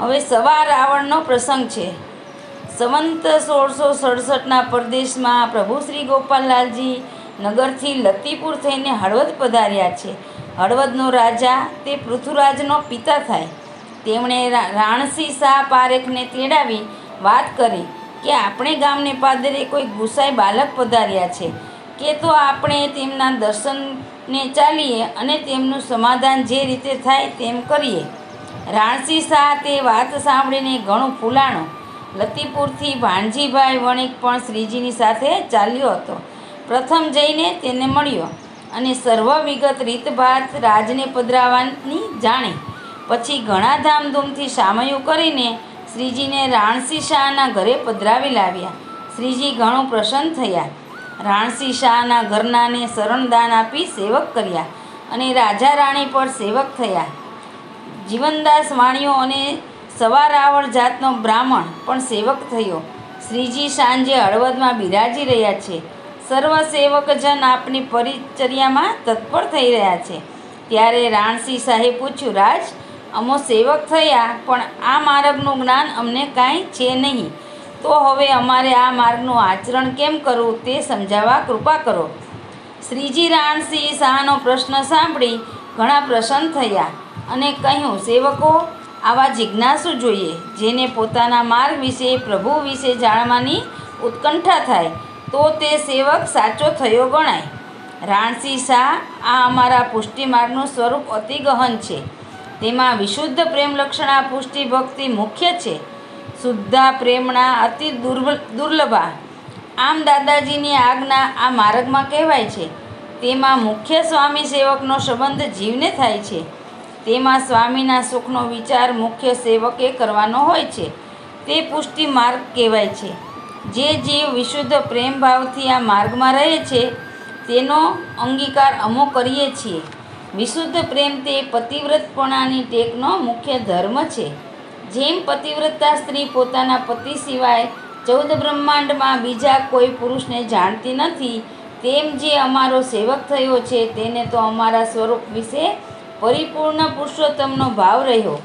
હવે સવા રાવણનો પ્રસંગ છે. સંવંત સોળસો સડસઠના પરદેશમાં પ્રભુ શ્રી ગોપાલલાલજી નગરથી લતીપુર થઈને હળવદ પધાર્યા છે. હળવદનો રાજા તે પૃથ્વીરાજનો પિતા થાય. તેમણે રા- રાણસિંહ શાહ પારેખને તેડાવી વાત કરી કે આપણે ગામને પાદરે કોઈ ગુસાઈ બાલક પધાર્યા છે. કે તો આપણે તેમના દર્શનને ચાલીએ અને તેમનું સમાધાન જે રીતે થાય તેમ કરીએ. રાણસિંહ શાહ તે વાત સાંભળીને ઘણું ફૂલાણું. લતીપુરથી ભાણજીભાઈ વણિક પણ શ્રીજીની સાથે ચાલ્યો હતો. પ્રથમ જઈને તેને મળ્યો અને સર્વ વિગત રીતભાત રાજને પધરાવવાની જાણી. પછી ઘણા ધામધૂમથી સામયું કરીને શ્રીજીને રાણસી શાહના ઘરે પધરાવી લાવ્યા. શ્રીજી ઘણું પ્રસન્ન થયા. રાણસી શાહના ઘરનાને શરણદાન આપી સેવક કર્યા અને રાજા રાણી પર સેવક થયા. જીવનદાસ વાણિયો અને સવારાવળ જાતનો બ્રાહ્મણ પણ સેવક થયો. શ્રીજી સાંજે હળવદમાં બિરાજી રહ્યા છે. સર્વ સેવકજન આપની પરિચર્યામાં તત્પર થઈ રહ્યા છે. ત્યારે રાણસિંહ શાહે પૂછ્યું, રાજ, અમો સેવક થયા, પણ આ માર્ગનું જ્ઞાન અમને કાંઈ છે નહીં. તો હવે અમારે આ માર્ગનું આચરણ કેમ કરવું તે સમજાવવા કૃપા કરો. શ્રીજી રાણસિંહ શાહનો પ્રશ્ન સાંભળી ઘણા પ્રસન્ન થયા. અને કહ્યું, સેવકો, આવા જિજ્ઞાસુ જોઈએ, જેને પોતાના માર્ગ વિશે, પ્રભુ વિશે જાણવાની ઉત્કંઠા થાય, તો તે સેવક સાચો થયો ગણાય. રાણસી શાહ, આ અમારા પુષ્ટિ માર્ગનું સ્વરૂપ અતિ ગહન છે. તેમાં વિશુદ્ધ પ્રેમલક્ષણા પુષ્ટિ ભક્તિ મુખ્ય છે. શુદ્ધા પ્રેમણા અતિ દુર્લ દુર્લભા. આમ દાદાજીની આજ્ઞા આ માર્ગમાં કહેવાય છે. તેમાં મુખ્ય સ્વામી સેવકનો સંબંધ જીવને થાય છે. તેમાં સ્વામીના સુખનો વિચાર મુખ્ય સેવકે કરવાનો હોય છે. તે પુષ્ટિ માર્ગ કહેવાય છે. જે જીવ વિશુદ્ધ પ્રેમભાવથી આ માર્ગમાં રહે છે, તેનો અંગીકાર અમો કરીએ છીએ. વિશુદ્ધ પ્રેમ તે પતિવ્રતપણાની ટેકનો મુખ્ય ધર્મ છે. જેમ પતિવ્રતા સ્ત્રી પોતાના પતિ સિવાય ચૌદ બ્રહ્માંડમાં બીજા કોઈ પુરુષને જાણતી નથી, તેમ જે અમારો સેવક થયો છે, તેને તો અમારા સ્વરૂપ વિશે પરિપૂર્ણ પુરુષોત્તમનો ભાવ રહ્યો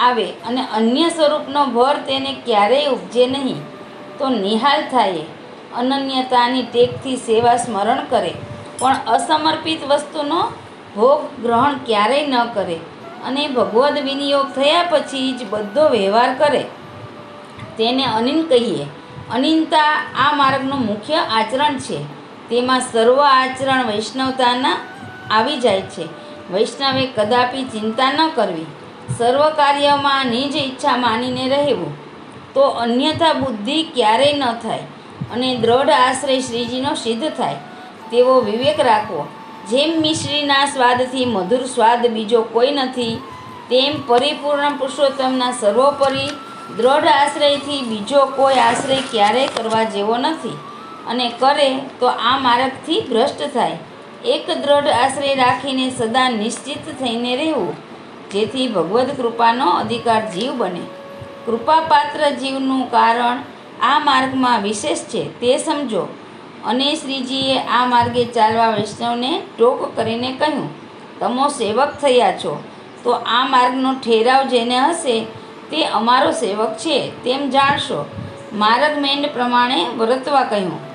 આવે અને અન્ય સ્વરૂપનો ભર તેને ક્યારેય ઉપજે નહીં, તો નિહાલ થાય. અનન્યતાની ટેકથી સેવા સ્મરણ કરે, પણ અસમર્પિત વસ્તુનો ભોગ ગ્રહણ ક્યારેય ન કરે અને ભગવદ વિનિયોગ થયા પછી જ બધો વ્યવહાર કરે. તેને અનિન કહીએ અનિનતા આ માર્ગનું મુખ્ય આચરણ છે. તેમાં સર્વ આચરણ વૈષ્ણવતાના આવી જાય છે. વૈષ્ણવે કદાપી ચિંતા ન કરવી. સર્વ કાર્યમાં નિજ ઈચ્છા માનીને રહેવું. તો અન્યથા બુદ્ધિ ક્યારેય ન થાય અને દ્રઢ આશ્રય શ્રીજીનો સિદ્ધ થાય. તેવો વિવેક રાખવો. જેમ મિશ્રીના સ્વાદથી મધુર સ્વાદ બીજો કોઈ નથી, તેમ પરિપૂર્ણ પુરુષોત્તમના સર્વોપરી દ્રઢ આશ્રયથી બીજો કોઈ આશ્રય ક્યારેય કરવા જેવો નથી. અને કરે તો આ માર્ગથી ભ્રષ્ટ થાય. એક દ્રઢ આશ્રય રાખીને સદા નિશ્ચિત થઈને રહેવું, જેથી ભગવદ્ કૃપાનો અધિકાર જીવ બને. કૃપાપાત્ર જીવનું કારણ આ માર્ગમાં વિશેષ છે, તે સમજો. અને શ્રીજીએ આ માર્ગે ચાલવા વૈષ્ણવને ટોક કરીને કહ્યું, તમો સેવક થયા છો. તો આ માર્ગનો ઠેરાવ જેને હશે, તે અમારો સેવક છે, તેમ જાણશો. માર્ગ મેંડ પ્રમાણે વર્તવા કહ્યું.